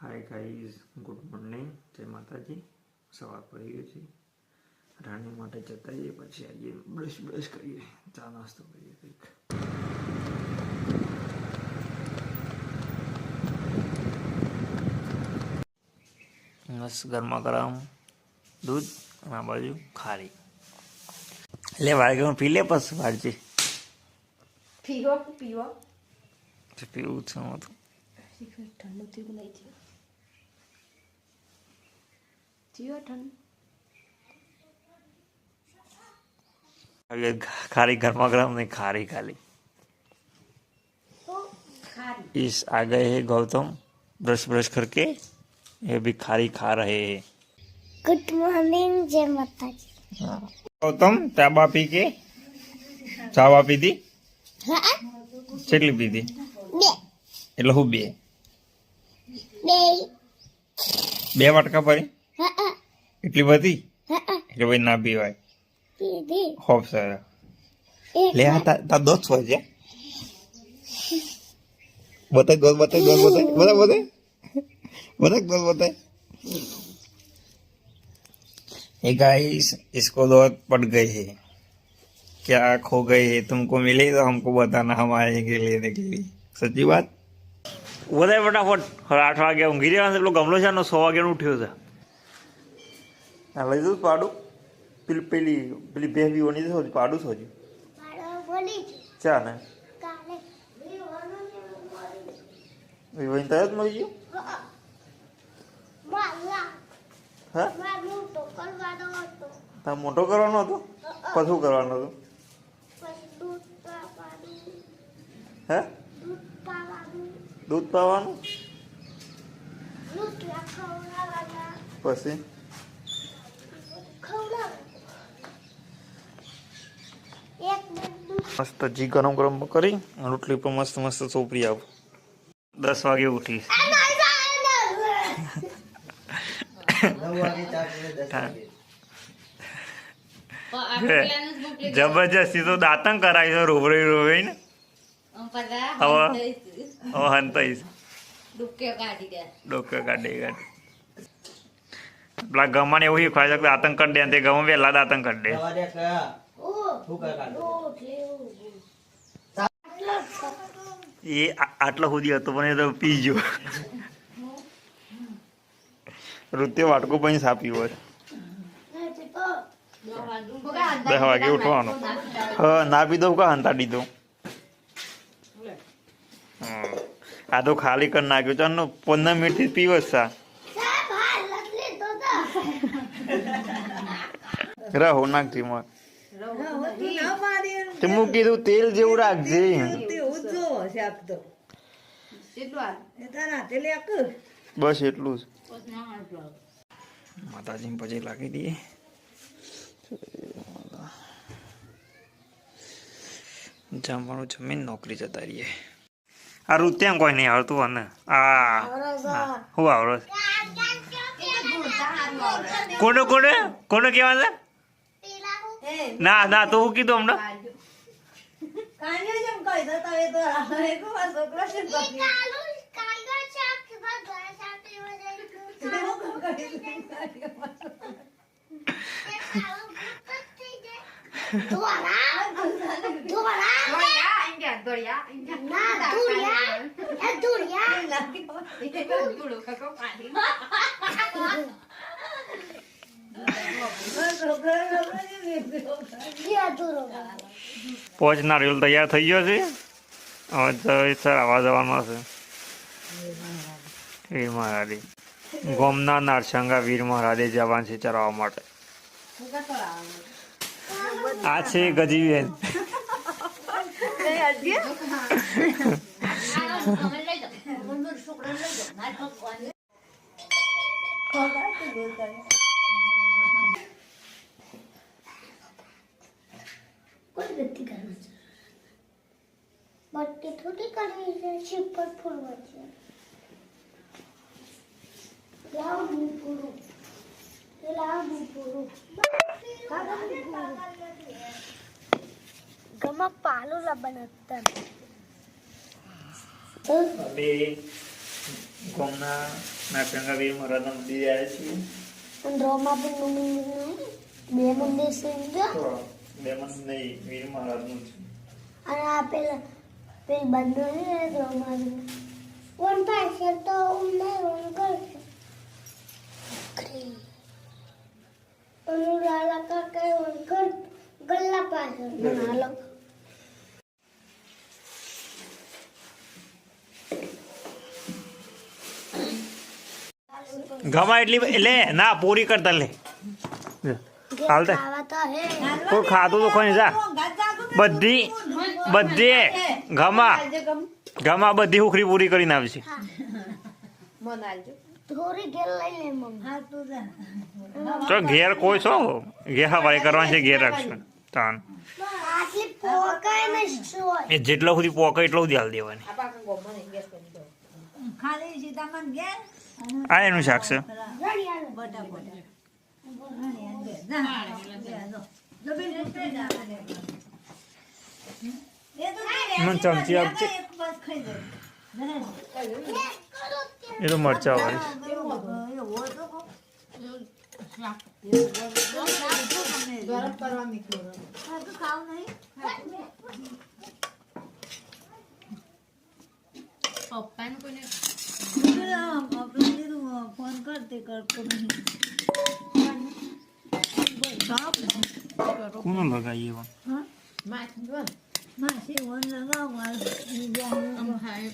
Hi guys good morning જય માતાજી. સવાર પડી ગઈ છે. રાણી માટે જતા જઈએ પછી આવીએ બ્રશ બ્રશ કરીએ. ચા નાસ્તો કરીએ કંઈક. બસ ગરમા ગરમ દૂધ અને આ બાજુ ખારી. લે વાળગીમાં પી લે બસ વાળજી પીવો પીવો. પીવું છે હું તો. ઠંડુ થયું નહીં થયું થયો ઠંડુ હવે ખારી ગરમા ગરમ नहीं खारी खाली ખારી इस आ गए हैं गौतम ब्रश ब्रश करके ये भी खारी खा रहे हैं ગુડ મોર્નિંગ જય માતાજી ગૌતમ ચા બા પી કે ચા બા પીધી હા કેટલી પીધી બે એટલે હું બે બે બે વાટકા પડી હા એટલી બધી હા એટલે ભાઈ ના પીવાય પીધી હોપ સર એક લે આ તા તા દોત છો છે બતાય દોત બતાય દોત બતાય બતાય બતાય बता दो बताए ए गाइस इसको दौत पड़ गई है क्या खो गई है तुमको मिले तो हमको बताना हम आएंगे लेने के लिए सच्ची बात વધારે ફટાફટ આઠ વાગે ઊંઘી રહેવાનું પેલો ગમલો છે ને સો વાગ્યાનો ઉઠ્યો છે આ લઈ દઉં પાડું પેલી પેલી પેલી ભેવી બી ઓની સોજી પાડું સોજી ચા ને વિવાહ તરત મળી ગયું હા તાર મોટો કરવાનો હતો પછું કરવાનો હતો પછી દૂધ પાવાનું હે દૂધ પાવાનું પછી મસ્ત ઘી ગરમ ગરમ કરી રોટલી પર મસ્ત મસ્ત સોપરી આવું દસ વાગે ઉઠી. જબરજસ્તી તો દાંતન કરાવી છે રોબરી રોબરી ને. હવે હવે હંતાઈશ. ડુક્યો કાઢી ડોકે કાઢી કાઢી પેલા ગમાને એવું ખાઈ છે આતંક દાતણ કરી દે તે ગમે વહેલા દાતણ કરી દે. એ આટલો સુધી હતો પણ એ તો પી ગયો. ઋત્ય વાટકો પણ સાપી હોય. નથી દસ વાગે ઉઠવાનું. હા ના પીધો કા હંતા દીધો હમ. આ તો ખાલી કરી નાખ્યો. ચાલ અને પંદર મિનિટથી પીવો જ સા. સાહેબ હાલ લખલી તો કીધું તેલ જેવું રાખજે. બસ એટલું જ. માતાજી પછી લાગી દઈએ. જમવાનું જમીન નોકરી જતા રહીએ. આ રૂત્યા કોઈ નહીં આવડતું અને. આ હું આવડો કોને કોને કોને કેવા છે? ના ના તો હું કીધું હમણાં. 강요좀 거기다 따위더라 아이고 와서 그러신 거 도와라 પોચ નારિયેલ તૈયાર થઈ ગયો છે. હવે તો સર આવવા જવાનો છે. વીર મહારાજે. ગોમના નારસંગા વીર મહારાજે જવાન છે ચરાવવા માટે. આ છે ગજીબેન. કોઈ ગતિ કરવું છે બટકી થોડી કરવી છે શિવ પર ફોડવા છે. લાવ હું પૂરું. લાવ હું પૂરું. ગમા પાલો લબન હતા અને ના નાચંગા વીર મહારાજના મંદિરે આવ્યા છીએ. પણ રોમા પણ મંદિર નહીં બે મંદિર છે મંદિર નહીં વીર મહારાજનું છે અને આ પેલા પેલી બંધ છે રોમા વન પાસે તો ઉમે વન કરશે અનુરાલા કાકા વન કર ગલ્લા પાસે. હાલો ગમા એટલી લે ના પૂરી કરતા લે હાલતે ખાવા કોઈ ખાધું તો કોઈ જા. બધી બધી ગમા ગમા બધી હુખરી પૂરી કરીને આવશે છે. તો ઘેર કોઈ છો? ઘેર હવાઈ કરવાની છે ઘેર રાખશું. તાન. એ જેટલો સુધી પોકે એટલો સુધી હાલ દેવાની. આ એનું શાક છે. મને ચમચી આપજે. એ તો મરચા વાળી પપ્પાને કોઈને ફોન કરતી કરતો નહીં કોનો લગાવીએ પણ માસી ફોન લગાવ આમ હાય